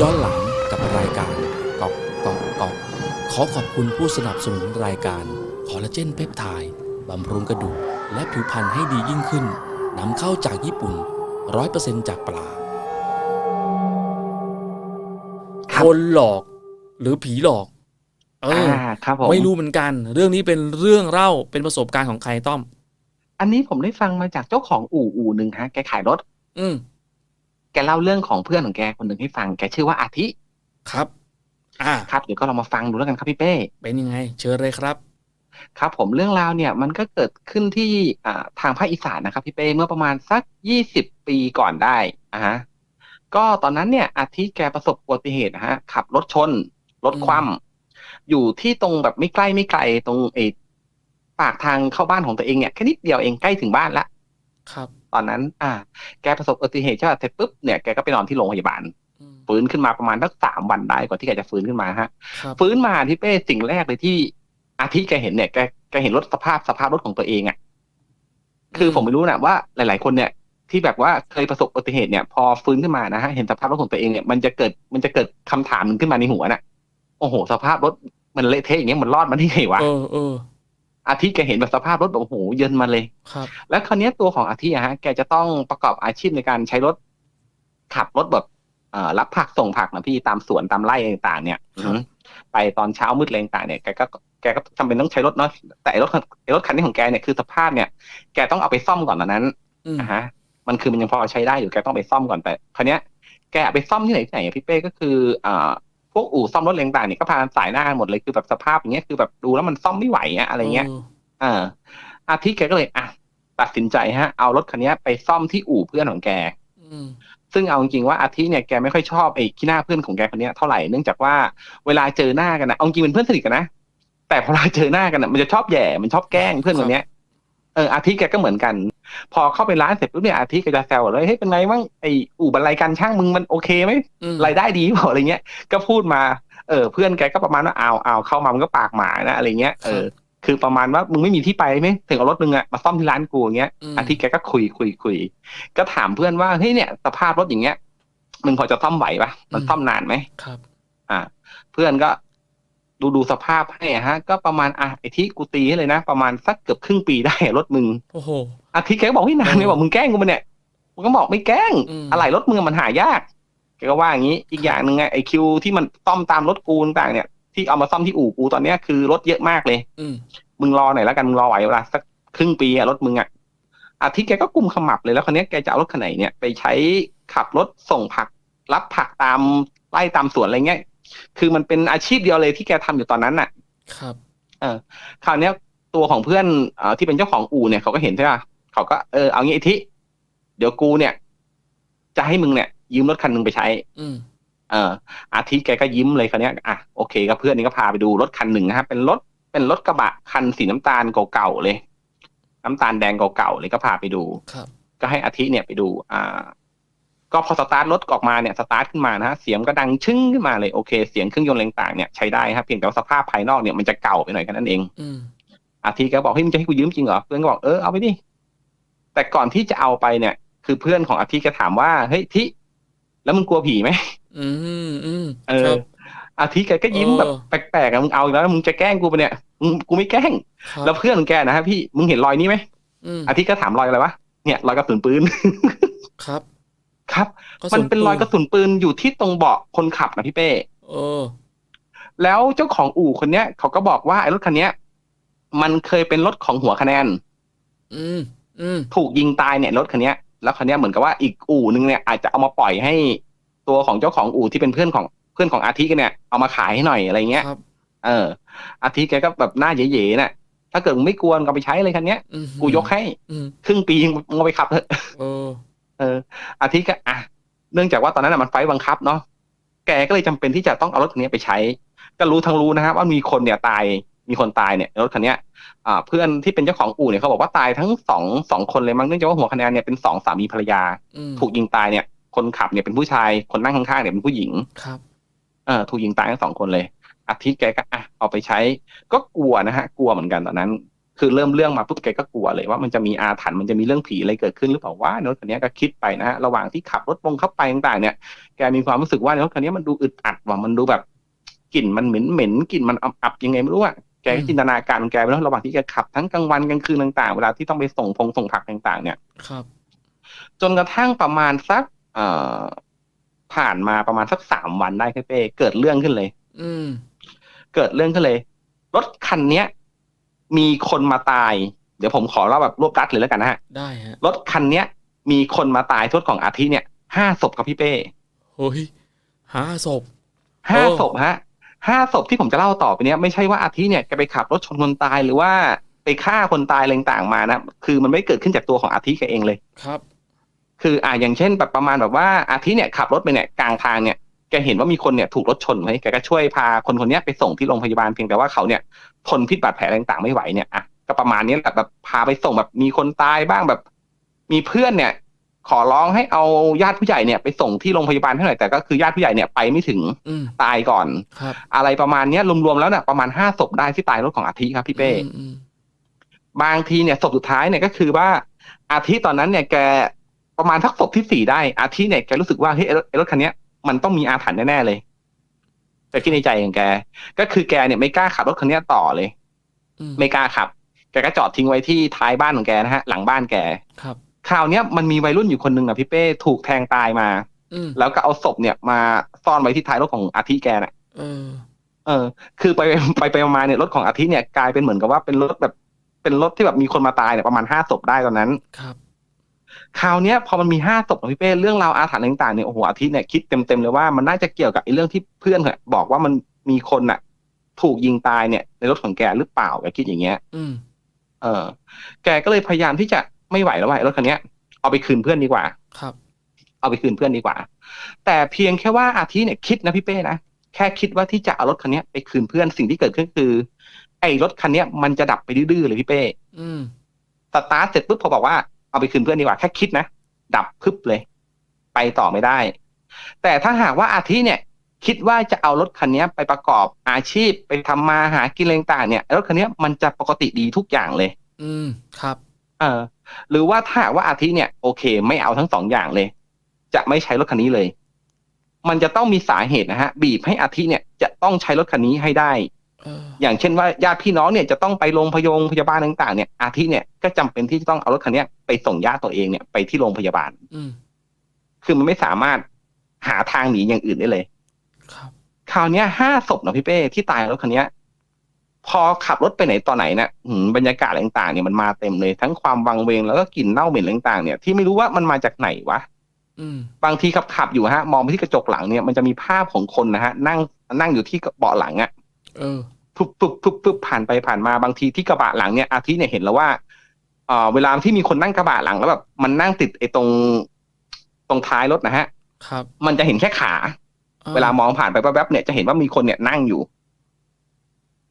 ย้อนหลังกับรายการกอกกอกกอกขอขอบคุณผู้สนับสนุนรายการคอลลาเจนเปปไทด์บำรุงกระดูกและผิวพรรณให้ดียิ่งขึ้นนำเข้าจากญี่ปุ่น 100%จากปลาครับคนหลอกหรือผีหลอก เอออ่าครับผมไม่รู้เหมือนกัน เรื่องนี้เป็นเรื่องเล่าเป็นประสบการณ์ของใครต้อม อันนี้ผมได้ฟังมาจากเจ้าของอู่อู่หนึ่งฮะ แกขายรถ อืม แกเล่าเรื่องของเพื่อนของแกคนหนึ่งให้ฟัง แกชื่อว่าอาทิครับ อ่าครับเดี๋ยวก็ลองมาฟังดูแล้วกันครับพี่เป้เป็นยังไง เชิญเลยครับ ครับผมเรื่องราวเนี่ยมันก็เกิดขึ้นที่อ่าทางภาคอีสานนะครับพี่เป้เมื่อประมาณสักยี่สิบปีก่อนได้อะฮะก็ตอนนั้นเนี่ยอาทิแกประสบอุบัติเหตุนะฮะขับรถชนรถคว่ำอยู่ที่ตรงแบบไม่ใกล้ไม่ไกลตรงไอ้ปากทางเข้าบ้านของตัวเองเนี่ยแค่นิดเดียวเองใกล้ถึงบ้านละครับ ตอนนั้น อ่า แกประสบอุบัติเหตุใช่ป่ะเสร็จปุ๊บเนี่ยแกก็ไปนอนที่โรงพยาบาลอืมฟื้นขึ้นมาประมาณสักสามวันได้กว่าที่แกจะฟื้นขึ้นมาฮะครับฟื้นมาที่เป้สิ่งแรกเลยที่อาทิแกเห็นเนี่ยแกแกเห็นรถสภาพสภาพรถของตัวเองอะ่ะ คือผมไม่รู้นะว่าหลาย ๆ คนเนี่ยที่แบบว่าเคยประสบอุบัติเหตุเนี่ย พอฟื้นขึ้นมานะฮะเห็นสภาพรถของตัวเองเนี่ยมันจะเกิดมันจะเกิดคำถามหนึ่งขึ้นมาในหัวน่ะ โอ้โห สภาพรถมันเละเทะอย่างเงี้ยมันรอดมาได้ไงวะเออเออ อาทิแกเห็นแบบสภาพรถแบบโอ้โหเยินมาเลยครับ แล้วคราวเนี้ยตัวของอาทิอะฮะแกจะต้องประกอบอาชีพในการใช้รถ ขับรถแบบเอ่อรับผักส่งผักนะพี่ตามสวนตามไร่ต่างๆ เนี่ยครับอืมไปตอนเช้ามืดอะไรต่างๆเนี่ยแกก็แกก็จำเป็นต้องใช้รถเนาะแต่ไอ้รถคันไอ้รถคันนี้ของแกเนี่ยคือสภาพเนี่ยแกต้องเอาไปซ่อมก่อนตอนนั้นอืมอะฮะ มันคือมันยังพอใช้ได้อยู่แกต้องไปซ่อมก่อนแต่คราวเนี้ยแกเอาไปซ่อมที่ไหนที่ไหนอะพี่เป้ก็คืออ่า พวกอู่ซ่อมรถอะไรต่างๆเนี่ยก็พากันสายหน้ากันหมดเลยคือแบบสภาพอย่างเงี้ยคือแบบดูแล้วมันซ่อมไม่ไหวอะอะไรเงี้ยอออ่าอาทิตย์แกก็เลยอะตัดสินใจฮะ เอารถคันนี้ไปซ่อมที่อู่เพื่อนของแกอืมซึ่งเอาจริงๆว่าอาทิตย์เนี่ยแกไม่ค่อยชอบไอ้ขี้หน้าเพื่อนของแกคนเนี้ยเท่าไหร่เนื่องจากว่าเวลาเจอหน้ากันนะเอาจริงเป็นเพื่อนสนิทกันนะแต่พอเวลาเจอหน้ากันนะมันจะชอบแหย่มันชอบแกล้งเพื่อนคนเนี้ย เอออาทิตย์แกก็เหมือนกัน พอเข้าไปร้านเสร็จปุ๊บเนี่ยอาทิตย์ก็จะแซวเลยเฮ้ยเป็นไงบ้างไอ้อู่บรรลัยการช่างมึงมันโอเคไหมอืมรายได้ดีเปล่าอะไรเงี้ยก็พูดมาเออเพื่อนแกก็ประมาณว่าเอาเอาเข้ามามันก็ปากหมานะอะไรเงี้ยเออคือประมาณว่ามึงไม่มีที่ไปไหมถึงเอารถมึงอะมาซ่อมที่ร้านกูอย่างเงี้ยอืมอาทิตย์แกก็คุยคุยคุยก็ถามเพื่อนว่าเฮ้ยเนี่ยสภาพรถอย่างเงี้ยมึงพอจะซ่อมไหวปะมันซ่อมนานไหมครับ อ่า เพื่อนก็ ดูดูสภาพให้อะฮะ ก็ประมาณอะไอที่กูตีให้เลยนะ ประมาณสักเกือบครึ่งปีได้อะรถมึงโอ้โหอาทิตย์แกก็บอกให้ยนานเลยบอกมึงแกล้งกูมาเนี่ยผมก็บอกไม่แกล้งอืมอะไรรถมึงอะมันหายากแกก็ว่าอย่างนี้อีกอย่างหนึ่งไงไอคิวที่มันซ่อมตามรถกูต่างๆเนี่ยที่เอามาซ่อมที่อู่กูตอนเนี้ยคือรถเยอะมากเลย อืมมึงรอหน่อยแล้วกันมึงรอไหวเวลาสักครึ่งปีอะรถมึงอะอาทิตย์แกก็กุมขมับเลยแล้วคนนี้ยแกจะเอารถคันไหนเนี่ยไปใช้ขับรถส่งผัก รับผักตามไร่ตามสวนอะไรเงี้ย คือมันเป็นอาชีพเดียวเลยที่แกทำอยู่ตอนนั้นน่ะ ครับคราวเนี้ยตัวของเพื่อนเออที่เป็นเจ้าของอู่เนี่ยเขาก็เห็นใช่ป่ะเขาก็เออเอางี้ไอ้ทิเดี๋ยวกูเนี่ย จะให้มึงเนี่ย ยืมรถคันหนึ่งไปใช้ อืมเอออาทิตย์แกก็ยิ้มเลยคราวเนี้ยอะโอเคก็เพื่อนนี่ก็พาไปดูรถคันหนึ่งนะครับเป็นรถเป็นรถกระบะคันสีน้ำตาลเก่าๆเลย น้ำตาลแดงเก่าๆเลยก็พาไปดูครับ ก็ให้อาทิตย์เนี่ยไปดู อ่า ก็พอสตาร์ทรถออกมาเนี่ยสตาร์ทขึ้นมานะฮะเสียงก็ดังชึ้งขึ้นมาเลยโอเค เสียงเครื่องยนต์อะไรต่างๆเนี่ยใช้ได้ครับเพียงแต่ว่าสภาพภายนอกเนี่ยมันจะเก่าไปหน่อยแค่นั้นเองอืมอาทิตย์ก็บอกเฮ้ยมึงจะให้กูยืมจริงเหรอเพื่อนก็บอกเออเอาไปดิแต่ก่อนที่จะเอาไปเนี่ย คือเพื่อนของอาทิตย์ก็ถามว่าเฮ้ยทิแล้วมึงกลัวผีไหมอืมอืมเอคอรับอาทิตย์แกก็ยิ้มเออแบบแปลกๆอะมึงเอาอีกแล้วมึงจะแกล้งกูปะเนี่ยมึงกูไม่แกล้งครับแล้วเพื่อนของแกนะฮะพี่มึงเห็นรอยนี้ไหมอืมอาทิตย์ก็ถามรอยอะไรวะเนี่ยรอยกระสุนปืนครับ ครับก็มันส่วเป็นรอยกระสุนปืนอยู่ที่ตรงเบาะคนขับนะพี่เป้เออ แล้วเจ้าของอู่คนเนี้ยเขาก็บอกว่าไอ้รถคันเนี้ย มันเคยเป็นรถของหัวคะแนน อืมอืมถูกยิงตายเนี่ยรถคันเนี้ยแล้วคันเนี้ยเหมือนกับว่าอีกอู่นึงเนี่ยอาจจะเอามาปล่อยให้ตัวของเจ้าของอู่ที่เป็นเพื่อนของเพื่อนของอาทิตย์กันเนี่ยเอามาขายให้หน่อยอะไรเงี้ยครับเออ อาทิตย์แกก็แบบหน้าเย่ๆน่ะถ้าเกิดมึงไม่กลัวมึงก็ไปใช้เลยคันเนี้ยอืมกูยกให้อืมครึ่งปีมึงเอาไปขับเถอะ เออเอออาทิตย์ก็อะเนื่องจากว่าตอนนั้นนะมันไฟท์บังคับเนาะแกก็เลยจำเป็นที่จะต้องเอารถคันนี้ไปใช้ ก็รู้ทั้งรู้นะครับว่ามีคนเนี่ยตายมีคนตายเนี่ยในรถคันเนี้ยอ่าเพื่อนที่เป็นเจ้าของอู่เนี่ยเขาบอกว่าตายทั้งสองสองคนเลยมั้งเนื่องจากว่าหัวคะแนนเนี่ยเป็นสองสามีภรรยาอืมถูกยิงตายเนี่ย คนขับเนี่ยเป็นผู้ชายคนนั่งข้างๆเนี่ยเป็นผู้หญิงครับเออถูกยิงตายทั้งสองคนเลยอาทิตย์แกก็อะเอาไปใช้ ก็กลัวนะฮะ กลัวเหมือนกันตอนนั้น คคือเริ่มเรื่องมาปุ๊บแกก็กลัวเลยว่ามันจะมีอาถรรพ์มันจะมีเรื่องผีอะไรเกิดขึ้นหรือเปล่าว่าในรถคันนี้ก็คิดไปนะฮะระหว่างที่ขับรถวงเข้าไปต่างๆเนี่ยแกมีความรู้สึกว่าในรถคันนี้มันดูอึดอัดว่ะมันดูแบบกลิ่นมันเหม็นเหม็นๆกลิ่นมันอับๆยังไงไม่รู้อะแกก็จินตนาการของแกไปแล้วระหว่างที่แกขับทั้งกลางวันกลางคืนต่างๆ เวลาที่ต้องไปส่งพงส่งผักต่าง ๆ เนี่ยครับ จนกระทั่งประมาณสักเอ่อผ่านมาประมาณสักสามวันได้ครับเป้เกิดเรื่องขึ้นเลย อืม เกิดเรื่องขึ้นเลย รถคันเนี้ย มีคนมาตาย เดี๋ยวผมขอเล่าแบบรวบรัดเลยแล้วกันนะฮะ ได้ฮะ รถคันเนี้ย มีคนมาตายโทษของอาทิเนี่ยห้าศพครับพี่เป้เฮ้ยห้าศพห้าโอ้ศพฮะห้าศพที่ผมจะเล่าต่อไปเนี้ยไม่ใช่ว่าอาทิเนี่ยแกไปขับรถชนคนตายหรือว่าไปฆ่าคนตายอะไรต่างๆมานะ คือมันไม่เกิดขึ้นจากตัวของอาทิแกเองเลย ครับ คืออ่าอย่างเช่นแบบประมาณแบบว่าอาทิเนี่ยขับรถไปเนี่ยกลางทางเนี่ย แกเห็นว่ามีคนเนี่ยถูกรถชนไว้แกก็ช่วยพาคนคนเนี้ยไปส่งที่โรงพยาบาลเพียงแต่ว่าเขาเนี่ยทนพิษบาดแผลต่างๆไม่ไหวเนี่ยอะก็ประมาณนี้แหละแบบพาไปส่งแบบมีคนตายบ้างแบบ มีเพื่อนเนี่ย ขอร้องให้เอาญาติผู้ใหญ่เนี่ยไปส่งที่โรงพยาบาลให้หน่อยแต่ก็คือญาติผู้ใหญ่เนี่ยไปไม่ถึงอืมตายก่อนครับอะไรประมาณเนี้ยรวมๆแล้วเนี่ยประมาณห้าศพได้ที่ตายรถของอาทิครับพี่เป้อืมอืมบางทีเนี่ยศพสุดท้ายเนี่ยก็คือว่าอาทิตย์ตอนนั้นเนี่ยแกประมาณทักศพที่สี่ได้อาทิตย์เนี่ยแกรู้สึกว่าเฮ้ยไอ้รถไอ้รถคันเนี้ย มันต้องมีอาถรรพ์แน่ๆเลยแต่คิดในใจของแก ก็คือแกเนี่ยไม่กล้าขับรถคันเนี้ยต่อเลยอืมไม่กล้าขับ แกก็จอดทิ้งไว้ที่ท้ายบ้านของแกนะฮะ หลังบ้านแก ครับ คราวเนี้ยมันมีวัยรุ่นอยู่คนหนึ่งอะพี่เป้ถูกแทงตายมาอืมแล้วก็เอาศพเนี่ยมาซ่อนไว้ที่ท้ายรถของอาทิตย์แกน่ะเออเออ คือไปไปไปมาเนี่ยรถของอาทิตย์เนี่ยกลายเป็นเหมือนกับว่าเป็นรถแบบ เป็นรถที่แบบมีคนมาตายเนี่ยประมาณห้าศพได้ตอนนั้น ครับ คราวเนี้ยพอมันมีห้าศพของพี่เป้เรื่องราวอาถรรพ์ต่างๆเนี่ยโอ้โหอาทิตย์เนี่ยคิดเต็มๆเลยว่ามันน่าจะเกี่ยวกับไอ้เรื่องที่เพื่อนเนี่ยบอกว่ามันมีคนน่ะ ถูกยิงตายเนี่ย ในรถของแกหรือเปล่าแกคิดอย่างเงี้ย อืม เออ แกก็เลยพยายามที่จะไม่ไหวแล้วว่าไอ้รถคันเนี้ยเอาไปคืนเพื่อนดีกว่า ครับ เอาไปคืนเพื่อนดีกว่า แต่เพียงแค่ว่าอาทิตย์เนี่ยคิดนะพี่เป้นะแค่คิดว่าที่จะเอารถคันเนี้ยไปคืนเพื่อนสิ่งที่เกิดขึ้นคือ ไอ้รถคันเนี้ยมันจะดับไปดื้อๆเลยพี่เป้ อืมสตาร์ทเสร็จปุ๊บพอบอกว่า เอาไปคืนเพื่อนดีกว่าแค่คิดนะ ดับพึบเลย ไปต่อไม่ได้ แต่ถ้าหากว่าอาทิเนี่ย คิดว่าจะเอารถคันนี้ไปประกอบอาชีพไปทำมาหากินอะไรต่างๆเนี่ยรถคันนี้มันจะปกติดีทุกอย่างเลย อืมครับ เออหรือว่าถ้าหากว่าอาทิเนี่ย โอเค ไม่เอาทั้งสองอย่างเลย จะไม่ใช้รถคันนี้เลย มันจะต้องมีสาเหตุนะฮะ บีบให้อาทิเนี่ยจะต้องใช้รถคันนี้ให้ได้เอออย่างเช่นว่าญาติพี่น้องเนี่ยจะต้องไปโรงพยาบาลพยาบาลต่างๆเนี่ยอาทิเนี่ยก็จำเป็นที่จะต้องเอารถคันเนี้ยไปส่งญาติตัวเองเนี่ยไปที่โรงพยาบาล อืมคือมันไม่สามารถหาทางหนีอย่างอื่นได้เลยครับคราวเนี้ยห้าศพนะพี่เป้ที่ตายรถคันเนี้ยพอขับรถไปไหนต่อไหนเนี่ยหืมบรรยากาศอะไรต่างๆเนี่ยมันมาเต็มเลย ทั้งความวังเวงแล้วก็กลิ่นเน่าเหม็นอะไรต่างๆ เนี่ยที่ไม่รู้ว่ามันมาจากไหนวะอืมบางทีขับขับๆอยู่ฮะ มองไปที่กระจกหลังเนี่ยมันจะมีภาพของคนนะฮะ นั่งนั่งอยู่ที่เบาะหลังอะ เออปุ๊บปุ๊บปุ๊บปุ๊บผ่านไปผ่านมาบางทีที่กระบะหลังเนี่ยอาทิเนี่ยเห็นแล้วว่าเอ่อเวลาที่มีคนนั่งกระบะหลังแล้วแบบมันนั่งติดไอ้ตรง ตรงท้ายรถนะฮะ ครับ มันจะเห็นแค่ขาออเวลามองผ่านไปแป๊บๆเนี่ยจะเห็นว่ามีคนเนี่ยนั่งอยู่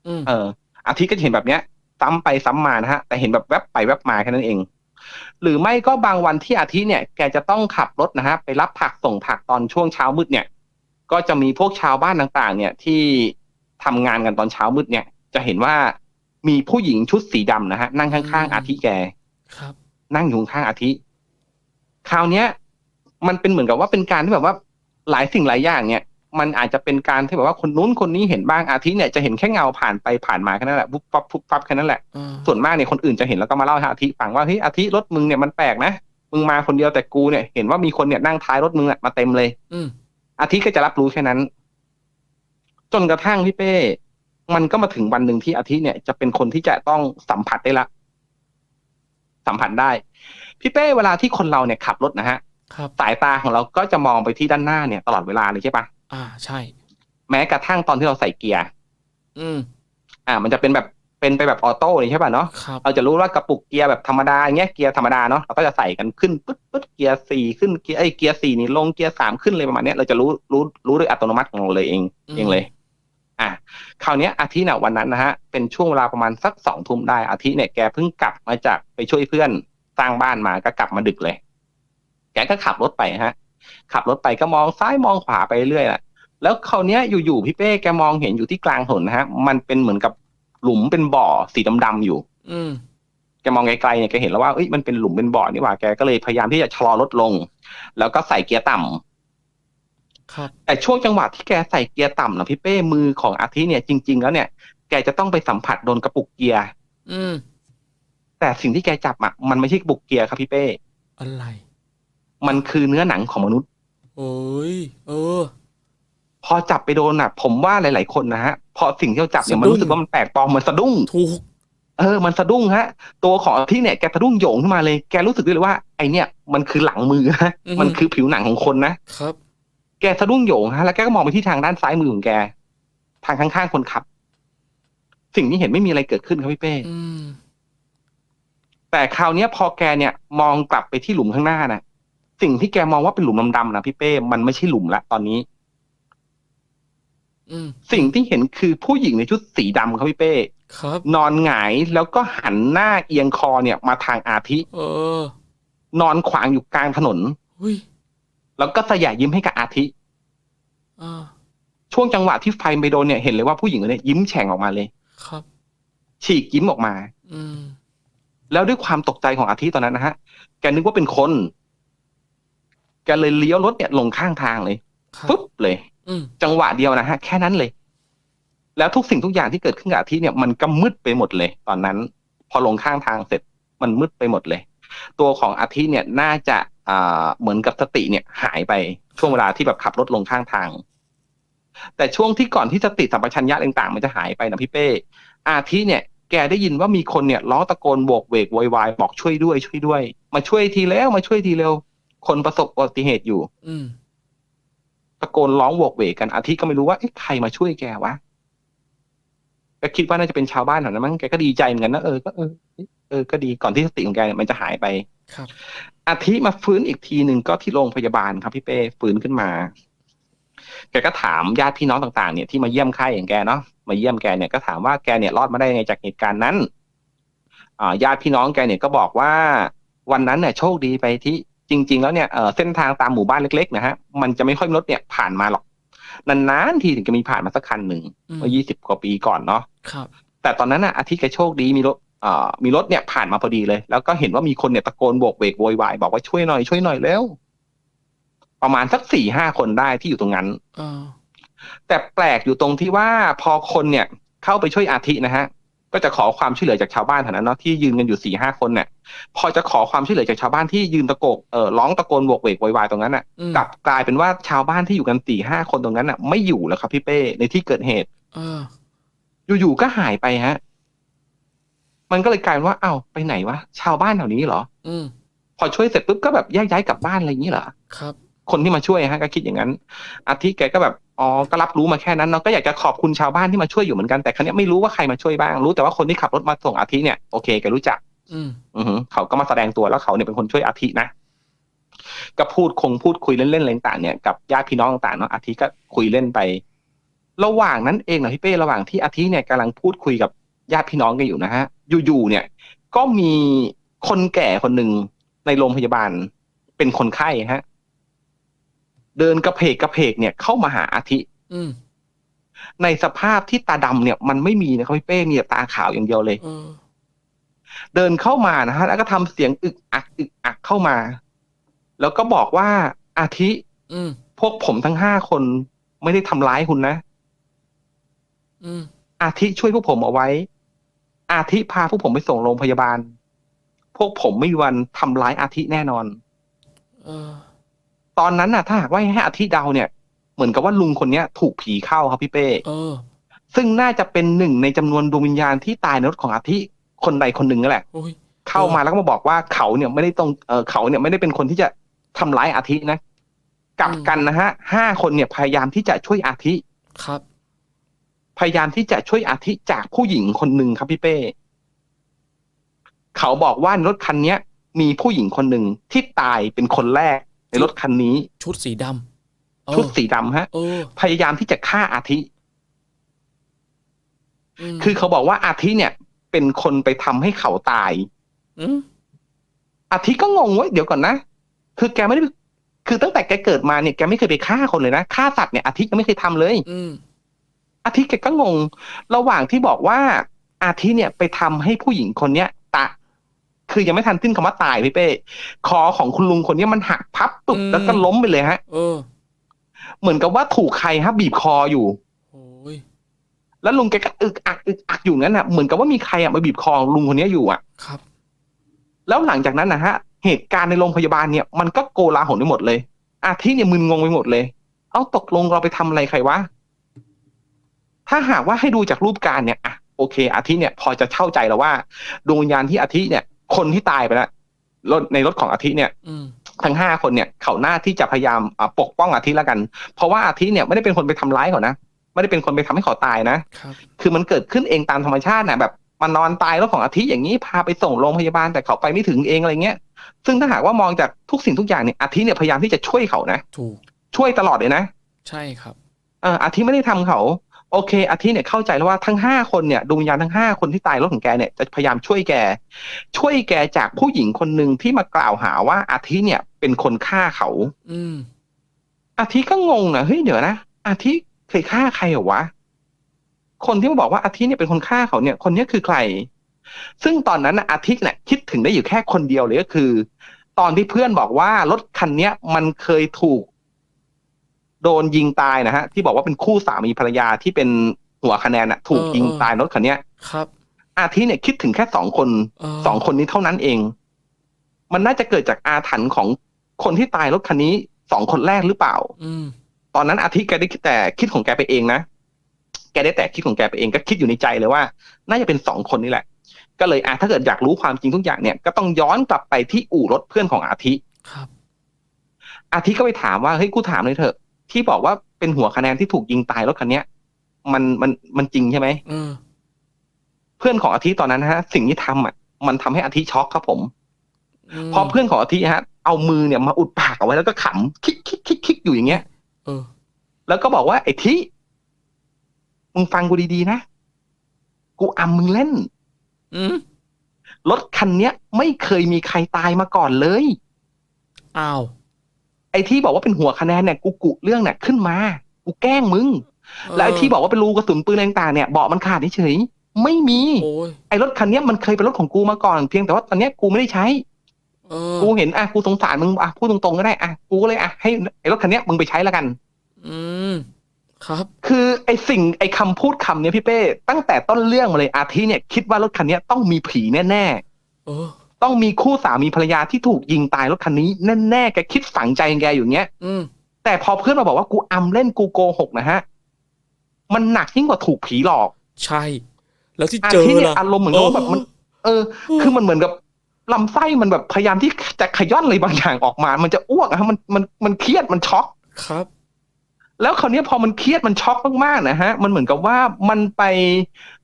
อืมเออ อาทิตย์ก็จะเห็นแบบเนี้ย ซ้ำไปซ้ำมานะฮะ แต่เห็นแบบแวบไปแวบมาแค่นั้นเอง หรือไม่ก็บางวันที่อาทิตย์เนี่ย แกจะต้องขับรถนะฮะ ไปรับผักส่งผักตอนช่วงเช้ามืดเนี่ย ก็จะมีพวกชาวบ้านต่าง ๆ เนี่ยที่ ทำงานกันตอนเช้ามืดเนี่ย จะเห็นว่ามีผู้หญิงชุดสีดำนะฮะนั่งข้างๆอาทิแกครับ นั่งอยู่ข้างอาทิคราวเนี้ย มันเป็นเหมือนกับว่าเป็นการที่แบบว่าหลายสิ่งหลายอย่างเนี่ย มันอาจจะเป็นการที่แบบว่าคนนู้นคนนี้เห็นบ้างอาทิเนี่ยจะเห็นแค่เงาผ่านไปผ่านมาแค่นั้นแหละปุ๊บปั๊บปุ๊บปั๊บแค่นั้นแหละอ่าส่วนมากเนี่ยคนอื่นจะเห็นแล้วก็มาเล่าให้อาทิฟังว่าเฮ้ยอาทิรถมึงเนี่ยมันแปลกนะมึงมาคนเดียวแต่กูเนี่ย เห็นว่ามีคนเนี่ยนั่งท้ายรถมึงอะมาเต็มเลยอืมอาทิก็จะรับรู้แค่นั้น จนกระทั่งพี่เป้ มันก็มาถึงวันหนึ่งที่อาทิเนี่ย จะเป็นคนที่จะต้องสัมผัสได้ละ สัมผัสได้ พี่เป้เวลาที่คนเราเนี่ยขับรถนะฮะครับสายตาของเราก็จะมองไปที่ด้านหน้าเนี่ยตลอดเวลาเลยใช่ปะอ่าใช่ แม้กระทั่งตอนที่เราใส่เกียร์อืม อ่า มันจะเป็นแบบเป็นไปแบบออโต้เลยใช่ป่ะเนาะครับเราจะรู้ว่ากระปุกเกียร์แบบธรรมดาอย่างเงี้ยเกียร์ธรรมดาเนาะเราก็จะใส่กันขึ้นปึ๊ดปึ๊ดเกียร์สี่ขึ้นเกียร์ไอยเกียร์สี่นี่ลงเกียร์สามขึ้นเลยประมาณเนี้ยเราจะรู้รู้รู้โดยอัตโนมัติของเราเลยเองอืมเองเลย อะคราวเนี้ยอาทิเนี่ยวันนั้นนะฮะเป็นช่วงเวลาประมาณสักสองทุ่มได้อาทิเนี่ยแกเพิ่งกลับมาจากไปช่วยเพื่อนสร้างบ้านมาก็กลับมาดึกเลย แกก็ขับรถไปฮะ ขับรถไปก็มองซ้ายมองขวาไปเรื่อยแหละแล้วคราวเนี้ยอยู่ๆพี่เป้แกมองเห็นอยู่ที่กลางถนนนะฮะ มันเป็นเหมือนกับหลุมเป็นบ่อสีดำๆอยู่ อืมแกมองไกลๆเนี่ยแกเห็นแล้วว่าเอ้ยมันเป็นหลุมเป็นบ่อนี่หว่าแกก็เลยพยายามที่จะชะลอรถลง แล้วก็ใส่เกียร์ต่ำครับ แต่ช่วงจังหวะที่แกใส่เกียร์ต่ำนะพี่เป้มือของอาทิเนี่ยจริง ๆ แล้วเนี่ยแกจะต้องไปสัมผัสโดนกระปุกเกียร์อืม แต่สิ่งที่แกจับอะมันไม่ใช่กระปุกเกียร์ครับพี่เป้ อะไร มันคือเนื้อหนังของมนุษย์ โอ้ยเออ พอจับไปโดนอะ ผมว่าหลาย ๆ คนนะฮะพอสิ่งที่เราจับเนี่ยสะดุ้มันง รู้สึกว่ามันแปลกปลอมมันสะดุ้ง ถูก เออ มันสะดุ้งฮะ ตัวของอาทิเนี่ยแกสะดุ้งโหยงขึ้นมาเลย แกรู้สึกด้วยเลยว่าไอเนี่ยมันคือหลังมือนะ อือฮึ มันคือผิวหนังของคนนะ ครับ แกสะดุ้งโหยงฮะแล้วแกก็มองไปที่ทางด้านซ้ายมือของแก ทางข้างๆคนขับ สิ่งที่เห็นไม่มีอะไรเกิดขึ้นครับพี่เป้อืมแต่คราวเนี้ยพอแกเนี่ย มองกลับไปที่หลุมข้างหน้านะสิ่งที่แกมองว่าเป็นหลุมดำๆนะพี่เป้มันไม่ใช่หลุมละตอนนี้อืมสิ่งที่เห็นคือผู้หญิงในชุดสีดำครับพี่เป้ครับนอนหงายแล้วก็หันหน้าเอียงคอเนี่ยมาทางอาทิ เออ นอนขวางอยู่กลางถนนหุ้ย แล้วก็สยายยิ้มให้กับอาทิอ่าช่วงจังหวะที่ไฟไปโดนเนี่ยเห็นเลยว่าผู้หญิงคนนี้ยิ้มแฉ่งออกมาเลย ครับ ฉีกยิ้มออกมา อืม แล้วด้วยความตกใจของอาทิตย์ตอนนั้นนะฮะ แกนึกว่าเป็นคน แกเลยเลี้ยวรถเนี่ยลงข้างทางเลยครับปุ๊บเลยอืมจังหวะเดียวนะฮะ แค่นั้นเลย แล้วทุกสิ่งทุกอย่างที่เกิดขึ้นกับอาทิตย์เนี่ย มันก็มืดไปหมดเลย ตอนนั้น พอลงข้างทางเสร็จ มันมืดไปหมดเลย ตัวของอาทิตย์เนี่ยน่าจะ อ่าเหมือนกับสติเนี่ยหายไปช่วงเวลาที่แบบขับรถลงข้างทาง แต่ช่วงที่ก่อนที่สติสัมปชัญญะต่างๆ มันจะหายไปนะพี่เป้ อาทิเนี่ยแกได้ยินว่ามีคนเนี่ยร้องตะโกนโบกเวกโวยวายบอกช่วยด้วยช่วยด้วย มาช่วยทีแล้วมาช่วยทีเร็ว คนประสบอุบัติเหตุอยู่ อืมตะโกนร้องโวกเวกกันอาทิก็ไม่รู้ว่าเอ๊ะใครมาช่วยแกวะก็คิดว่าน่าจะเป็นชาวบ้านแถวนั้นมั้งแกก็ดีใจเหมือนกันนะเออก็เออเออก็ดีก่อนที่สติของแกเนี่ยมันจะหายไป ครับอาทิมาฟื้นอีกทีหนึ่งก็ที่โรงพยาบาลครับพี่เป้ฟื้นขึ้นมา แกก็ถามญาติพี่น้องต่างๆ เนี่ยที่มาเยี่ยมไข้อย่างแกเนาะมาเยี่ยมแกเนี่ยก็ถามว่าแกเนี่ยรอดมาได้ยังไงจากเหตุการณ์นั้นอ่าญาติพี่น้องแกเนี่ยก็บอกว่าวันนั้นเนี่ยโชคดีไปที่จริง ๆ แล้วเนี่ยเอ่อเส้นทางตามหมู่บ้านเล็กๆนะฮะมันจะไม่ค่อยมีรถเนี่ยผ่านมาหรอกนานๆทีถึงจะมีผ่านมาสักคันหนึ่งอืมเมื่อยี่สิบกว่าปีก่อนเนาะครับแต่ตอนนั้นน่ะอาทิตย์แกโชคดีมีรถเอ่อ มีรถเนี่ยผ่านมาพอดีเลย แล้วก็เห็นว่ามีคนเนี่ยตะโกนโบกเวกโวยวายบอกว่าช่วยหน่อยช่วยหน่อยเร็วประมาณสักสี่ห้าคนได้ที่อยู่ตรงนั้นอ่าแต่แปลกอยู่ตรงที่ว่าพอคนเนี่ย เข้าไปช่วยอาทินะฮะ ก็จะขอความช่วยเหลือจากชาวบ้านแถวนั้นเนาะที่ยืนกันอยู่สี่ห้าคนเนี่ย พอจะขอความช่วยเหลือจากชาวบ้านที่ยืนตะโกกเอ่อร้องตะโกนโวกเวกโวยวายตรงนั้นน่ะอืมกลับกลายเป็นว่าชาวบ้านที่อยู่กันสี่ห้าคนตรงนั้นน่ะ ไม่อยู่แล้วครับพี่เป้ในที่เกิดเหตุอ่าอยู่ๆก็หายไปฮะ มันก็เลยกลายเป็นว่าเอ้าไปไหนวะชาวบ้านแถวนี้เหรอ อืมพอช่วยเสร็จปุ๊บก็แบบแยกย้ายกลับบ้านอะไรอย่างนี้เหรอครับ คนที่มาช่วยฮะก็คิดอย่างนั้นอาทิแกก็แบบอ๋อก็รับรู้มาแค่นั้นเนาะก็อยากจะขอบคุณชาวบ้านที่มาช่วยอยู่เหมือนกันแต่ครั้นี้ยไม่รู้ว่าใครมาช่วยบ้างรู้แต่ว่าคนที่ขับรถมาส่งอาทิเนี่ยโอเคแกรู้จัก อืมอือหือเขาก็มาแสดงตัวแล้วเขาเนี่ยเป็นคนช่วยอาทินะก็พูดคงพูดคุยเล่นๆอะไรต่างๆเนี่ยกับญาติพี่น้องต่างๆเนาะอาทิก็คุยเล่นไป ระหว่างนั้นเองนะพี่เป้ระหว่างที่อาทิเนี่ยกำลังพูดคุยกับญาติพี่น้องกันอยู่นะฮะ อยู่ๆเนี่ย ก็มีคนแก่คนหนึ่งในโรงพยาบาลเป็นคนไข้ฮะ เดินกระเพกกระเพกเนี่ยเข้ามาหาอาทิอืมในสภาพที่ตาดำเนี่ย มันไม่มีนะครับพี่เป้มีแต่ตาขาวอย่างเดียวเลยเออเดินเข้ามานะฮะ แล้วก็ทำเสียงอึกอักอึกอักเข้ามา แล้วก็บอกว่าอาทิอืมพวกผมทั้งห้าคนไม่ได้ทำร้ายคุณนะอืมอาทิช่วยพวกผมเอาไว้ อาทิพาพวกผมไปส่งโรงพยาบาล พวกผมไม่มีวันทำร้ายอาทิแน่นอนเออ ตอนนั้นน่ะ ถ้าหากว่าให้อาทิเดาเนี่ย เหมือนกับว่าลุงคนเนี้ย ถูกผีเข้าครับพี่เป้เออ ซึ่งน่าจะเป็นหนึ่งในจำนวนดวงวิญญาณที่ตายในรถของอาทิคนใดคนหนึ่งนั่นแหละโอ้ยเข้ามาแล้วก็มาบอกว่าเขาเนี่ยไม่ได้ตรงเออเขาเนี่ยไม่ได้เป็นคนที่จะทำร้ายอาทินะกลับกันนะฮะห้าคนเนี่ยพยายามที่จะช่วยอาทิครับ พยายามที่จะช่วยอาทิจากผู้หญิงคนหนึ่งครับพี่เป้ เขาบอกว่าในรถคันเนี้ย มีผู้หญิงคนหนึ่งที่ตายเป็นคนแรกในรถคันนี้ ชุดสีดำเออชุดสีดำฮะเออพยายามที่จะฆ่าอาทิมคือเขาบอกว่าอาทิเนี่ย เป็นคนไปทำให้เขาตายอืมอาทิก็งงเว้ยเดี๋ยวก่อนนะ คือแกไม่ได้คือตั้งแต่แกเกิดมาเนี่ยแกไม่เคยไปฆ่าคนเลยนะฆ่าสัตว์เนี่ยอาทิยังไม่เคยทำเลย อืม อาทิแกก็งง ระหว่างที่บอกว่าอาทิเนี่ยไปทำให้ผู้หญิงคนเนี้ยตาคือยังไม่ทันสิ้นคำว่าตายพี่เป้คอของคุณลุงคนนี้มันหักพับตุบอืมแล้วก็ล้มไปเลยฮะเออเหมือนกับว่าถูกใครฮะบีบคออยู่โอ้ยแล้วลุงแกก็อึกอักอึกอักอยู่งั้นน่ะเหมือนกับว่ามีใครอะมาบีบคอลุงคนนี้อยู่อะครับ แล้วหลังจากนั้นนะฮะ เหตุการณ์ในโรงพยาบาลเนี่ย มันก็โกลาหลไปหมดเลย อาทิเนี่ยมึนงงไปหมดเลย เอ้าตกลงเราไปทำอะไรใครวะ ถ้าหากว่าให้ดูจากรูปการณ์เนี่ยอะโอเคอาทิเนี่ยพอจะเข้าใจแล้วว่าดวงวิญญาณที่อาทิเนี่ย คนที่ตายไปแล้วรถในรถของอาทิเนี่ยอืมทั้งห้าคนเนี่ยเขาหน้าที่จะพยายามอะปกป้องอาทิแล้วกัน เพราะว่าอาทิเนี่ยไม่ได้เป็นคนไปทำร้ายเขานะไม่ได้เป็นคนไปทำให้เขาตายนะครับคือมันเกิดขึ้นเองตามธรรมชาตินะแบบมันนอนตายแล้วของอาทิตย์อย่างนี้พาไปส่งโรงพยาบาลแต่เขาไปไม่ถึงเองอะไรเงี้ย ซึ่งถ้าหากว่ามองจากทุกสิ่งทุกอย่างเนี่ยอาทิตย์เนี่ยพยายามที่จะช่วยเขานะถูกช่วยตลอดเลยนะ ใช่ครับเอออาทิตย์ไม่ได้ทำเขา โอเคอาทิตย์เนี่ยเข้าใจแล้วว่าทั้งห้าคนเนี่ยดวงวิญญาณทั้งห้าคนที่ตายรถของแกเนี่ยจะพยายามช่วยแก ช่วยแกจากผู้หญิงคนหนึ่งที่มากล่าวหาว่าอาทิตย์เนี่ยเป็นคนฆ่าเขา อืมอาทิตย์ก็งงนะเฮ้ยเดี๋ยวนะอาทิตย์เคยฆ่าใครเหรอวะคนที่มาบอกว่าอาทิตย์เนี่ยเป็นคนฆ่าเขาเนี่ย คนเนี้ยคือใคร ซึ่งตอนนั้นน่ะอาทิตย์เนี่ยคิดถึงได้อยู่แค่คนเดียวเลยก็คือ ตอนที่เพื่อนบอกว่ารถคันเนี้ยมันเคยถูก โดนยิงตายนะฮะ ที่บอกว่าเป็นคู่สามีภรรยาที่เป็นหัวคะแนนน่ะถูกเออยิงเออตายรถคันเนี้ยครับ อาทิตย์เนี่ยคิดถึงแค่สองคนเออสองคนนี้เท่านั้นเอง มันน่าจะเกิดจากอาถรรพ์ของคนที่ตายรถคันนี้สองคนแรกหรือเปล่า อืมตอนนั้นอาทิตย์แกได้คิดแต่คิดของแกไปเองนะแกได้แต่คิดของแกไปเองก็คิดอยู่ในใจเลยว่า น่าจะเป็นสองคนนี่แหละ ก็เลยอะถ้าเกิดอยากรู้ความจริงทุกอย่างเนี่ยก็ต้องย้อนกลับไปที่อู่รถเพื่อนของอาทิครับ อาทิก็ไปถามว่าเฮ้ยกูถามเลยเถอะ ที่บอกว่าเป็นหัวคะแนนที่ถูกยิงตายรถคันเนี้ย มันมันมันจริงใช่ไหมเออเพื่อนของอาทิตอนนั้นนะฮะสิ่งที่ทำอะมันทำให้อาทิช็อกครับผมมเพราะเพื่อนของอาทิฮะ เอามือเนี่ยมาอุดปากเอาไว้แล้วก็ขำคิกคิกคิกคิกอยู่อย่างเงี้ยเออแล้วก็บอกว่าไอ้ที่มึงฟังกูดีๆนะ กูอำมึงเล่นอืมรถคันเนี้ย ไม่เคยมีใครตายมาก่อนเลย อ้าว ไอ้ที่บอกว่าเป็นหัวคะแนนเนี่ยกูกุเรื่องเนี่ยขึ้นมา กูแกล้งมึง แล้วไอ้ที่บอกว่าเป็นรูกระสุนปืนอะไรต่างๆเนี่ยเบาะมันขาดเฉยๆไม่มีโอ้ยไอ้รถคันเนี้ยมันเคยเป็นรถของกูมาก่อน เพียงแต่ว่าตอนเนี้ยกูไม่ได้ใช้เออกูเห็นอะกูสงสารมึงอะพูดตรงๆก็ได้อะกูก็เลยอะให้ไอ้รถคันเนี้ยมึงไปใช้แล้วกัน อืมครับ คือไอ้สิ่งไอ้คำพูดคำเนี้ยพี่เป้ตั้งแต่ต้นเรื่องมาเลยอาทิเนี่ยคิดว่ารถคันเนี้ยต้องมีผีแน่เออๆ ต้องมีคู่สามีภรรยาที่ถูกยิงตายรถคันนี้แน่ๆแกคิดฝังใจแกอยู่เงี้ย อืม แต่พอเพื่อนมาบอกว่ากูอำเล่นกูโกหกนะฮะ มันหนักยิ่งกว่าถูกผีหลอก ใช่ แล้วที่อาเจอทิเนี่ยล่ะอารมณ์เหมือนกับว่าแบบมัน เออ คือมันเหมือนกับลำไส้มันแบบพยายามที่จะขย้อนอะไรบางอย่างออกมา มันจะอ้วกอะฮะมันมันมันเครียดมันช็อกครับ แล้วคราวเนี้ยพอมันเครียดมันช็อกมากๆนะฮะ มันเหมือนกับว่ามันไป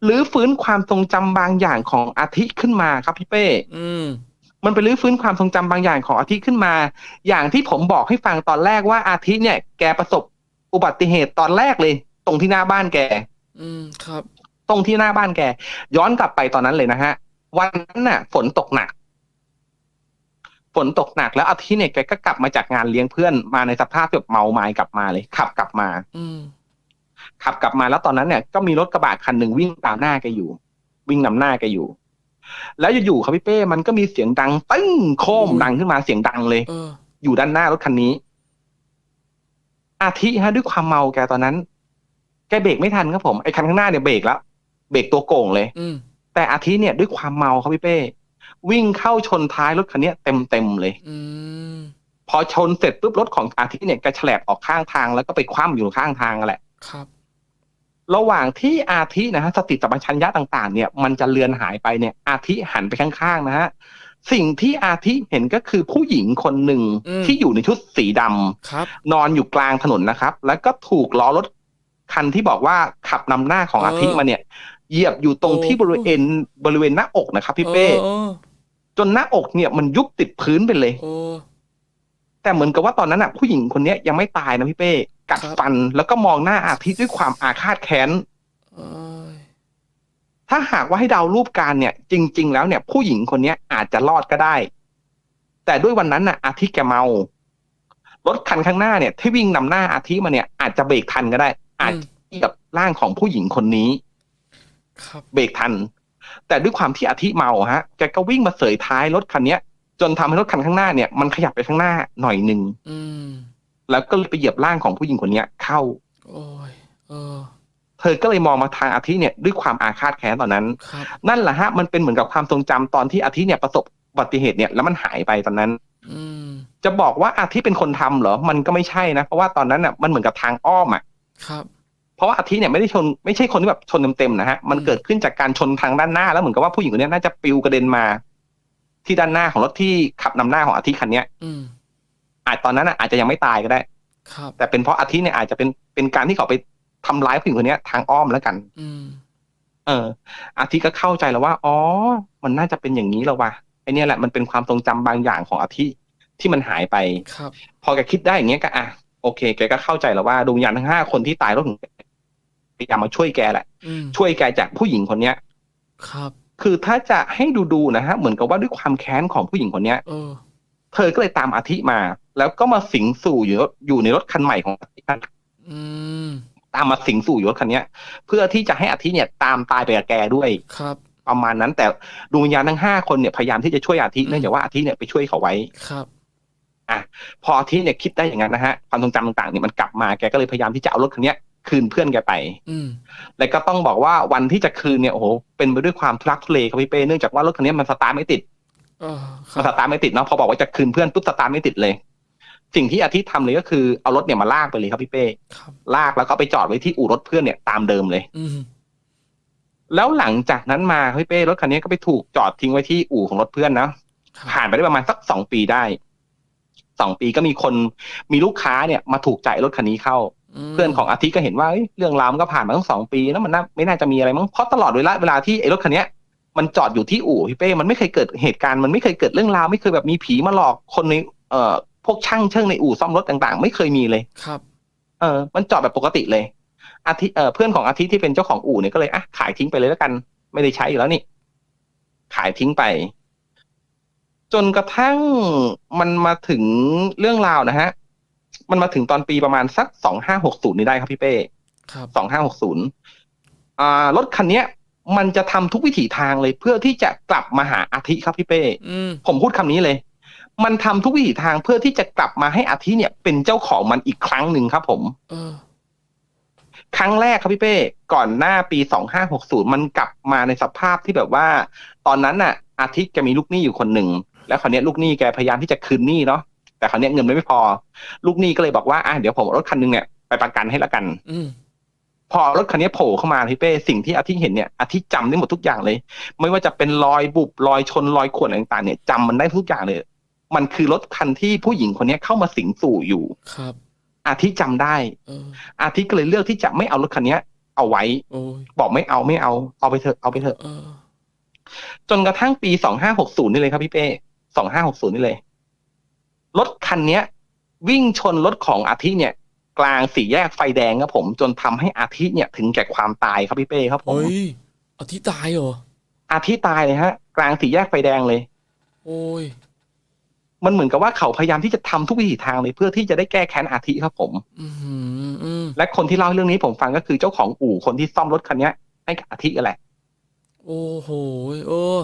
รื้อฟื้นความทรงจำบางอย่างของอาทิขึ้นมาครับพี่เป้อืมมันไปรื้อฟื้นความทรงจำบางอย่างของอาทิขึ้นมา อย่างที่ผมบอกให้ฟังตอนแรกว่าอาทิเนี่ย แกประสบอุบัติเหตุตอนแรกเลย ตรงที่หน้าบ้านแก อืมครับ ตรงที่หน้าบ้านแก ย้อนกลับไปตอนนั้นเลยนะฮะ วันนั้นน่ะ ฝนตกหนัก ฝนตกหนักแล้วอาทิตย์เนี่ยแกก็กลับมาจากงานเลี้ยงเพื่อนมาในสภาพแบบเมาไม้กลับมาเลย ขับกลับมา อืมขับกลับมาแล้วตอนนั้นเนี่ยก็มีรถกระบะคันหนึ่งวิ่งตามหน้าแกอยู่ วิ่งนำหน้าแกอยู่ แล้วอยู่ๆครับพี่เป้มันก็มีเสียงดังตึ้งโครมอืมดังขึ้นมาเสียงดังเลยเอออยู่ด้านหน้ารถคันนี้ อาทิฮะด้วยความเมาแกตอนนั้น แกเบรกไม่ทันครับผมไอ้คันข้างหน้าเนี่ยเบรกแล้วเบรกตัวโก่งเลยอืมแต่อาทิเนี่ยด้วยความเมาครับพี่เป้ วิ่งเข้าชนท้ายรถคันเนี้ยเต็มเต็มๆเลยอืมพอชนเสร็จปุ๊บรถของอาทิเนี่ยกระฉลบออกข้างทางแล้วก็ไปคว่ำอยู่ข้างทางนั่นแหละ ครับ ระหว่างที่อาทินะฮะสติสัมปชัญญะต่าง ๆ เนี่ย มันจะเลือนหายไปเนี่ย อาทิหันไปข้างๆนะฮะสิ่งที่อาทิเห็นก็คือผู้หญิงคนหนึ่งอืมที่อยู่ในชุดสีดำครับนอนอยู่กลางถนนนะครับ แล้วก็ถูกล้อรถคันที่บอกว่าขับนำหน้าของเอออาทิมาเนี่ย เหยียบอยู่ตรงโอ้ที่บริเวณบริเวณหน้าอกนะครับพี่เป้เออ จนหน้าอกเนี่ยมันยุบติดพื้นไปเลยเออแต่เหมือนกับว่าตอนนั้นอะผู้หญิงคนเนี้ยยังไม่ตายนะพี่เป้กัดครับฟันแล้วก็มองหน้าอาทิตย์ด้วยความอาฆาตแค้นเออถ้าหากว่าให้เดารูปการเนี่ย จริง ๆ แล้วเนี่ย ผู้หญิงคนเนี้ยอาจจะรอดก็ได้ แต่ด้วยวันนั้นน่ะอาทิตย์แกเมารถคันข้างหน้าเนี่ยที่วิ่งนำหน้าอาทิตย์มาเนี่ย อาจจะเบรกทันก็ได้ อาจจะเหยียบร่างของผู้หญิงคนนี้ ครับเบรกทัน แต่ด้วยความที่อาทิเมาฮะแกก็วิ่งมาเสยท้ายรถคันเนี้ย จนทำให้รถคันข้างหน้าเนี่ยมันขยับไปข้างหน้าหน่อยหนึ่งอืมแล้วก็เลยไปเหยียบร่างของผู้หญิงคนเนี้ย เข้า โอ้ยเออ เธอก็เลยมองมาทางอาทิเนี่ยด้วยความอาฆาตแค้นตอนนั้นครับนั่นแหละฮะมันเป็นเหมือนกับความทรงจำตอนที่อาทิเนี่ยประสบอุบัติเหตุเนี่ยแล้วมันหายไปตอนนั้นอืมจะบอกว่าอาทิเป็นคนทำเหรอ มันก็ไม่ใช่นะ เพราะว่าตอนนั้นอะมันเหมือนกับทางอ้อมอะครับ เพราะว่าอาทิเนี่ยไม่ได้ชนไม่ใช่คนที่แบบชนเต็มๆนะฮะมันอืมเกิดขึ้นจากการชนทางด้านหน้าแล้วเหมือนกับว่าผู้หญิงคนเนี้ยน่าจะปลิวกระเด็นมา ที่ด้านหน้าของรถที่ขับนำหน้าของอาทิคันเนี้ยอืมอาจตอนนั้นอะอาจจะยังไม่ตายก็ได้ ครับ แต่เป็นเพราะอาทิเนี่ยอาจจะเป็นเป็นการที่เขาไปทำร้ายผู้หญิงคนเนี้ยทางอ้อมแล้วกัน อืมเออ อาทิก็เข้าใจแล้วว่า อ๋อ มันน่าจะเป็นอย่างนี้แล้วว่ะไอเนี่ยแหละมันเป็นความทรงจำบางอย่างของอาทิที่มันหายไปครับ พอแกคิดได้อย่างเงี้ยก็อะโอเคแกก็เข้าใจแล้วว่าดวงวิญญาณทั้งห้าคนที่ตายรถของแก พยายามมาช่วยแกแหละอืมช่วยแกจากผู้หญิงคนเนี้ย ครับ คือถ้าจะให้ดูดูๆนะฮะเหมือนกับว่าด้วยความแค้นของผู้หญิงคนเนี้ยเออเธอก็เลยตามอาทิมา แล้วก็มาสิงสู่อยู่อยู่ในรถคันใหม่ของอาทิอืมตามมาสิงสู่อยู่รถคันเนี้ย เพื่อที่จะให้อาทิเนี่ยตามตายไปกับแกด้วยครับประมาณนั้นแต่ดวงวิญญาณทั้งห้าคนเนี่ยพยายามที่จะช่วยอาทิอืมเนื่องจากว่าอาทิเนี่ยไปช่วยเขาไว้ครับพออาทิเนี่ยคิดได้อย่างนั้นนะฮะความทรงจำต่างๆเนี่ยมันกลับมาแกก็เลยพยายามที่จะเอารถคันเนี้ย คืนเพื่อนแกไป อืมแล้วก็ต้องบอกว่าวันที่จะคืนเนี่ยโอ้โหเป็นไปด้วยความทุรักทุเลครับพี่เป้เนื่องจากว่ารถคันนี้มันสตาร์ทไม่ติดเออคมันสรับตาร์ทไม่ติดเนาะพอบอกว่าจะคืนเพื่อนปุ๊บสตาร์ทไม่ติดเลย สิ่งที่อาทิตย์ทำเลยก็คือเอารถเนี่ยมาลากไปเลยครับพี่เป้ครับลากแล้วก็ไปจอดไว้ที่อู่รถเพื่อนเนี่ยตามเดิมเลย อืมแล้วหลังจากนั้นมาพี่เป้รถคันนี้ก็ไปถูกจอดทิ้งไว้ที่อู่ของรถเพื่อนนะครับผ่านไปได้ประมาณสักสองปีได้สองปีก็มีคนมีลูกค้าเนี่ยมาถูกใจรถคันนี้เข้าม เพื่อนของอาทิตย์ก็เห็นว่าเอ้ยเรื่องราวมันก็ผ่านมาตั้งสองปีแล้วมันน่าไม่น่าจะมีอะไรมั้งเพราะตลอดเวลาเวลาที่ไอ้รถคันเนี้ยมันจอดอยู่ที่อู่พี่เป้มันไม่เคยเกิดเหตุการณ์มันไม่เคยเกิดเรื่องราวไม่เคยแบบมีผีมาหลอกคนในเอ่อพวกช่างเชิงในอู่ซ่อมรถต่างๆ ไม่เคยมีเลยครับ เออ มันจอดแบบปกติเลย อาทิตย์เอ่อเพื่อนของอาทิตย์ที่เป็นเจ้าของอู่เนี่ยก็เลยอะขายทิ้งไปเลยแล้วกัน ไม่ได้ใช้อยู่แล้วนี่ ขายทิ้งไป จนกระทั่งมันมาถึงเรื่องราวนะฮะ มันมาถึงตอนปีประมาณสักสองห้าหกศูนย์นี่ได้ครับพี่เป้ครับสองห้าหกศูนย์อ่ารถคันเนี้ย มันจะทำทุกวิถีทางเลยเพื่อที่จะกลับมาหาอาทิครับพี่เป้อืมผมพูดคำนี้เลย มันทำทุกวิถีทางเพื่อที่จะกลับมาให้อาทิเนี่ย เป็นเจ้าของมันอีกครั้งหนึ่งครับ ผมเออครั้งแรกครับพี่เป้ ก่อนหน้าปีสองห้าหกศูนย์มันกลับมาในสภาพที่แบบว่า ตอนนั้นน่ะ อาทิตย์แกมีลูกหนี้อยู่คนหนึ่ง แล้วคราวเนี้ยลูกหนี้แกพยายามที่จะคืนหนี้เนาะ แต่คราวเนี้ยเงินไม่พอ ลูกหนี้ก็เลยบอกว่าอะเดี๋ยวผมเอารถคันหนึงเนี่ยไปประกันให้ละกัน อืมพอรถคันนี้โผล่เข้ามาพี่เป้สิ่งที่อาทิตย์เห็นเนี่ยอาทิตย์จำได้หมดทุกอย่างเลย ไม่ว่าจะเป็นรอยบุบรอยชนรอยข่วนอะไรต่างๆ เนี่ยจำมันได้ทุกอย่างเลย มันคือรถคันที่ผู้หญิงคนนี้เข้ามาสิงสู่อยู่ครับ อาทิตย์จำได้เอออาทิตย์ก็เลยเลือกที่จะไม่เอารถคันนี้เอาไว้โอ้ยบอกไม่เอาไม่เอา เอาไปเถอะเอาไปเถอะเออจนกระทั่งปีสองห้าหกศูนย์นี่เลยครับพี่เป้สองห้าหกศูนย์นี่เลย รถคันเนี้ย วิ่งชนรถของอาทิตย์เนี่ย กลางสี่แยกไฟแดงครับผม จนทำให้อาทิตย์เนี่ยถึงแก่ความตายครับพี่เป้ครับผมเฮ้ยอาทิตย์ตายเหรออาทิตย์ตายเลยฮะ กลางสี่แยกไฟแดงเลย โอ้ยมันเหมือนกับว่าเขาพยายามที่จะทำทุกวิถีทางเลยเพื่อที่จะได้แก้แค้นอาทิครับผมอืมอืมและคนที่เล่าเรื่องนี้ผมฟังก็คือเจ้าของอู่คนที่ซ่อมรถคันเนี้ยให้กับอาทิกันแหละโอ้โหเออ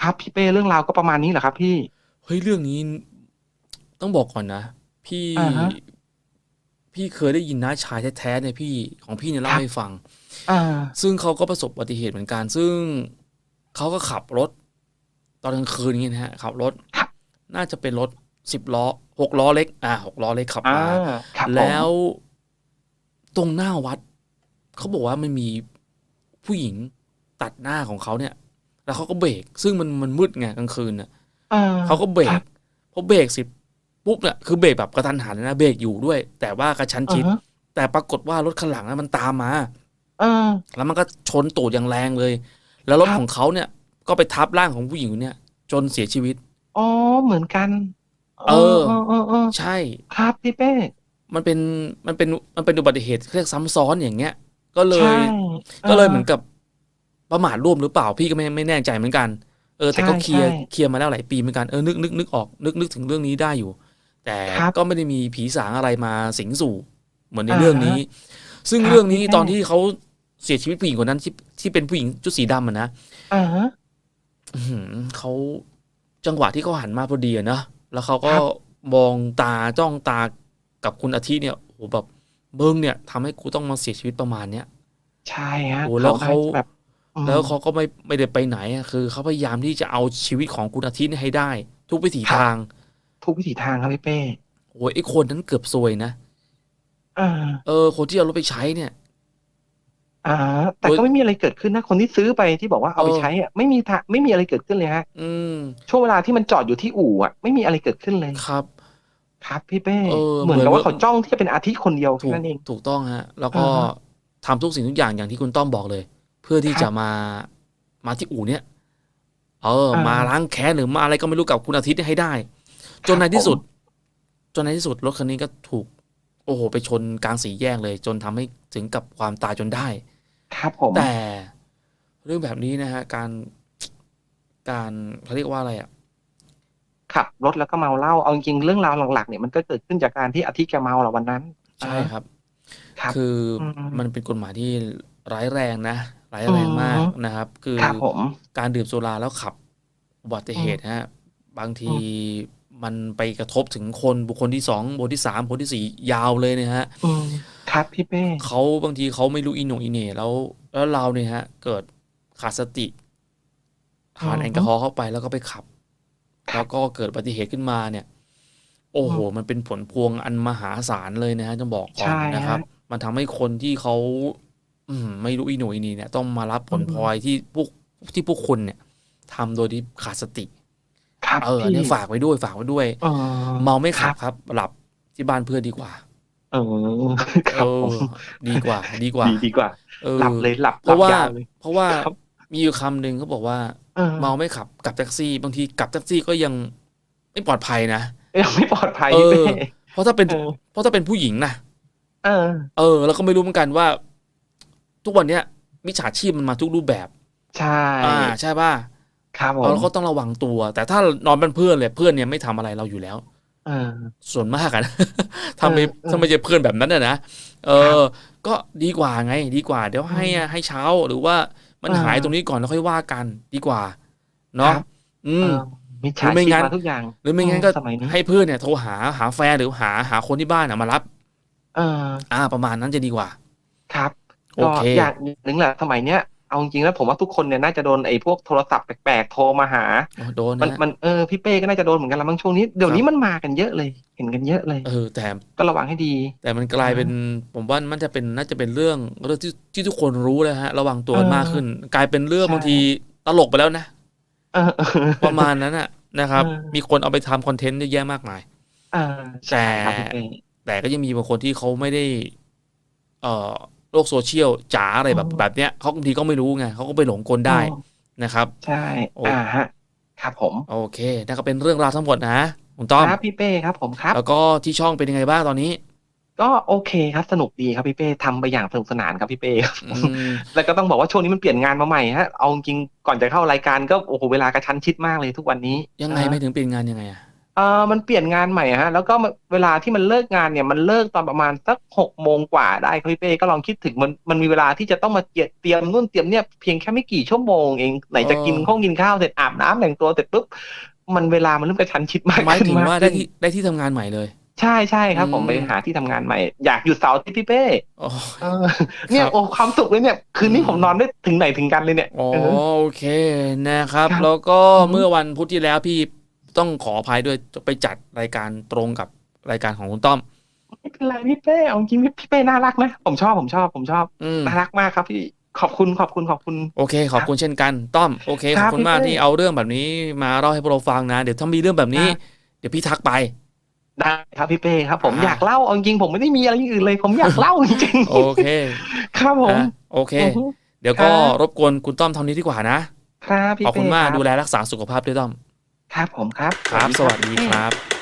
ครับพี่เป้เรื่องราวก็ประมาณนี้แหละครับ พี่เฮ้ยเรื่องนี้ ต้องบอกก่อนนะ พี่ อ่าฮะ พี่เคยได้ยินน้าชายแท้ๆเนี่ยพี่ของพี่เนี่ยเล่าครับ ให้ฟัง อ่า ซึ่งเขาก็ประสบอุบัติเหตุเหมือนกัน ซึ่งเขาก็ขับรถ ตอนกลางคืนอย่างเงี้ยนะฮะ ขับรถ ครับ น่าจะเป็นรถสิบล้อหกล้อเล็ก อ่าหกล้อเล็กขับอ่า มา ครับผม แล้วตรงหน้าวัด เขาบอกว่ามันมีผู้หญิงตัดหน้าของเขาเนี่ย แล้วเขาก็เบรกซึ่งมันมันมืดไงกลางคืนน่ะอ่เขาก็เบรคกพอเบรกเสิ ปุ๊บเนี่ยคือเบรกแบบกระทันหันนะเบรกอยู่ด้วย แต่ว่ากระชั้นชิดอ่าฮะแต่ปรากฏว่ารถข้างหลังน่ะมันตามมาอ่าแล้วมันก็ชนตูดอย่างแรงเลย แล้วรถครับของเขาเนี่ย ก็ไปทับร่างของผู้หญิงคนเนี่ย จนเสียชีวิตอ๋อเหมือนกันเออเออเออเออใช่ ครับพี่เป้มันเป็นมันเป็นมันเป็นอุบัติเหตุเรียกซ้ำซ้อนอย่างเงี้ย ก็เลยใช่ก็เลยเหมือนกับประมาทร่วมหรือเปล่าพี่ก็ไม่ไม่แน่ใจเหมือนกัน เออแต่ก็ใช่เคลียร์ใช่เคลียร์มาแล้วหลายปีเหมือนกันเออนึกนึกนึกออกนึกนึกถึงเรื่องนี้ได้อยู่ แต่ครับก็ไม่ได้มีผีสางอะไรมาสิงสู่เหมือนในอ่าเรื่องนี้ ซึ่งครับเรื่องนี้พี่ตอนที่เขาเสียชีวิตผู้หญิงคนนั้นที่ที่เป็นผู้หญิงชุดสีดำอะนะอ่าฮะอื้อหือเขาจังหวะที่เขาหันมาพอดีอะนะแล้วเขาก็ครับมองตาจ้องตากับคุณอาทิเนี่ยโอ้โหแบบเบิ้งเนี่ยทำให้กูต้องมาเสียชีวิตประมาณเนี้ยใช่ฮะโอ้แล้วเขาน่จะแบบอืมแล้วเขาก็ไม่ไม่ได้ไปไหนอะคือเขาพยายามที่จะเอาชีวิตของคุณอาทิตย์ให้ได้ ทุกวิถีครับทาง ทุกวิถีทางครับพี่เป้โอ้ยไอ้คนนั้นเกือบซวยนะอ่าเออ คนที่เอารถไปใช้เนี่ย อ่า แต่โอ้ยก็ไม่มีอะไรเกิดขึ้นนะ คนที่ซื้อไปที่บอกว่าเอาไปเออใช้อะไม่มีทางไม่มีอะไรเกิดขึ้นเลยฮะ อืม ช่วงเวลาที่มันจอดอยู่ที่อู่อะไม่มีอะไรเกิดขึ้นเลยครับ ครับพี่เป้เออเหมือนกับเหมือนว่าเขาจ้องที่จะเป็นอาทิตย์คนเดียวถูแค่กนั้นเองถูกต้องฮะ แล้วก็อ่าฮะทำทุกสิ่งทุกอย่างอย่างที่คุณต้อมบอกเลย เพื่อที่ครับจะมามาที่อู่เนี่ยเอออ่ามมาล้างแค้นหรือมาอะไรก็ไม่รู้กับคุณอาทิตย์ให้ได้ จนในที่สุด จนในที่สุดรถคันนี้ก็ถูก โอ้โห ไปชนกลางสี่แยกเลย จนทำให้ถึงกับความตายจนได้ ครับผม แต่เรื่องแบบนี้นะฮะ การการเขาเรียกว่าอะไรอะขับรถแล้วก็เมาเหล้าเอาจริงๆเรื่องราวหลักๆเนี่ยมันก็เกิดขึ้นจากการที่อาทิตย์แกเมาแหละวันนั้น ใช่ครับครับคืออมมันเป็นกฎหมายที่ร้ายแรงนะร้ายแรงมากอืมนะครับ คือครับผมการดื่มสุราแล้วขับอุบัติเหตุฮะ บางที มันไปกระทบถึงคนบุคคลที่สองบุคคลที่สามบุคคลที่สี่ยาวเลยเนะฮะอืมครับพี่เป้เขาบางทีเขาไม่รู้อีโหนอีเหน่แล้ว แล้วเราเนี่ยฮะ เกิดขาดสติทานแอลกอฮอล์เข้าไปแล้วก็ไปขับ แล้วก็เกิดอุบัติเหตุขึ้นมาเนี่ย โอ้โห มันเป็นผลพวงอันมหาศาลเลยนะฮะต้องบอกก่อนใช่นะครับฮะมันทำให้คนที่เขาอืมไม่รู้อีโหนอีเหน่เนี่ย ต้องมารับผลอืมพลอยที่พวกที่พวกคุณเนี่ยทำโดยที่ขาดสติ ครับเอออันพี่นี้ฝากไว้ด้วยฝากไว้ด้วย เออเมาไม่ขับครับครับ หลับที่บ้านเพื่อนดีกว่าเออคเอรับอผมดีกว่า ดีกว่าดีดีกว่า เออหลับเลยหลับเพราะว่าหลับยเลย เพราะว่าครับ มีอยู่คำหนึ่งเขาบอกว่าเออเมาไม่ขับกับแท็กซี่ บางทีกับแท็กซี่ก็ยังไม่ปลอดภัยนะ ยังไม่ปลอดภัยเอพี่อเป้เพราะถ้าเป็น เออเพราะถ้าเป็นผู้หญิงนะเออ เออแล้วก็ไม่รู้เหมือนกันว่า ทุกวันเนี้ยมิจฉาชีพมันมาทุกรูปแบบ ใช่ อ่า ใช่ป่ะ ครับผมเราก็ต้องระวังตัว แต่ถ้านอนเป็นเพื่อนเลยเพื่อนเนี่ยไม่ทำอะไรเราอยู่แล้วเออส่วนมากอะนะถ้าไม่เออเออถ้าไม่ใช่เพื่อนแบบนั้นอะนะเอครัอบก็ดีกว่าไง ดีกว่า เดี๋ยวให้อะให้เช้าหรือว่ามันเออหายตรงนี้ก่อนแล้วค่อยว่ากันดีกว่า เนาะครับอืมเออมิจฉาหรือไม่ชีพงั้นมาทุกอย่าง หรือไม่งั้นก็สมัยนี้ให้เพื่อนเนี่ยโทรหาหาแฟนหรือหาหาคนที่บ้านอะมารับ เออ อ่า ประมาณนั้นจะดีกว่า ครับโอก็เคอย่างหนึ่งแหละสมัยเนี้ย เอาจริงๆแล้วผมว่าทุกคนเนี่ยน่าจะโดนไอ้พวกโทรศัพท์แปลกๆโทรมาหาโอ้โดนมันนะมันเออพี่เป้ก็น่าจะโดนเหมือนกันละมั้งช่วงนี้เดี๋ยวครับนี้มันมากันเยอะเลย เห็นกันเยอะเลย เออแต่ก็ระวังให้ดี แต่มันกลายเป็นผมว่ามันจะเป็นน่าจะเป็นเรื่องเรื่องที่ที่ทุกคนรู้แล้วฮะ ระวังตัวกันเออมากขึ้น กลายเป็นเรื่องใช่ บางทีตลกไปแล้วนะ เออเออ ประมาณนั้นอะนะครับ เออ มีคนเอาไปทำคอนเทนต์เยอะแยะมากมาย เออใช่ครับแต่พี่เป้แต่ก็ยังมีบางคนที่เขาไม่ได้ เอ่อโลกโซเชียลจ๋าอะไรแบบอืมแบบเนี้ยเขาบางทีก็ไม่รู้ไงเขาก็ไปหลงกลได้อ๋อนะครับ ใช่โอ้อ่าฮะครับผม โอเคนั่นก็เป็นเรื่องราวทั้งหมดนะคุณต้อมครับพี่เป้ครับผมครับ แล้วก็ที่ช่องเป็นยังไงบ้างตอนนี้ ก็โอเคครับสนุกดีครับพี่เป้ทำไปอย่างสนุกสนานครับพี่เป้ครับอืมแล้วก็ต้องบอกว่าช่วงนี้มันเปลี่ยนงานมาใหม่ฮะเอาจริงๆก่อนจะเข้ารายการก็โอ้โหเวลากระชั้นชิดมากเลยทุกวันนี้ยังไงอ่าไม่ถึงเป็นงานยังไงอะ เออมันเปลี่ยนงานใหม่ฮะ แล้วก็เวลาที่มันเลิกงานเนี่ย มันเลิกตอนประมาณสักหกโมงกว่าได้ครับพี่เป้ก็ลองคิดถึงมันมันมีเวลาที่จะต้องมาเตรียมเตรียมนู่นเตรียมเนี่ยเพียงแค่ไม่กี่ชั่วโมงเองไหนจะกินข้าวกินข้าวเสร็จอาบน้ำแต่งตัวเสร็จปุ๊บมันเวลามันเริ่มกระชั้นชิดมากหมายขึ้นถึงมากว่าได้ขึ้นที่ได้ที่ทำงานใหม่เลย ใช่ใช่ครับ ผมอืมไปหาที่ทำงานใหม่ อยากหยุดเสาร์อาที่พี่เป้อ๋อเออเนี่ยครับโอ้ความสุขเลยเนี่ย คืนนี้อืมผมนอนได้ถึงไหนถึงกันเลยเนี่ยอ๋อเออโอเคนะครับครับแล้วก็อืมเมื่อวันพุธที่แล้วพี่ ต้องขออภัยด้วยไปจัดรายการตรงกับรายการของคุณต้อมไม่เป็นไรพี่เป้เอาจริงๆพี่เป้น่ารักนะผมชอบผมชอบผมชอบอืมน่ารักมากครับพี่ขอบคุณขอบคุณขอบคุณ โอเค ขอบคุณเช่นกัน ต้อมโอเคขคอรับบคุณมากพี่เป้ที่เอาเรื่องแบบนี้มาเล่าให้พวกเราฟังนะ เดี๋ยวถ้ามีเรื่องแบบนี้ครับเดี๋ยวพี่ทักไปได้ครับพี่เป้ครับ ผมอ่าอยากเล่าเอาจริงๆผมไม่ได้มีอะไรอย่างอื่นเลย ผมอยากเล่าจริงๆโอเค ครับผมนะโอเคอือฮึเดี๋ยวก็ครับรบกวนคุณต้อมเทำนี้ดีกว่านะครับพี่ขอบคุณเป้มากรับดูแลรักษาสุขภาพด้วยต้อม ครับผมครับ ครับ สวัสดีพี่คเป้รับ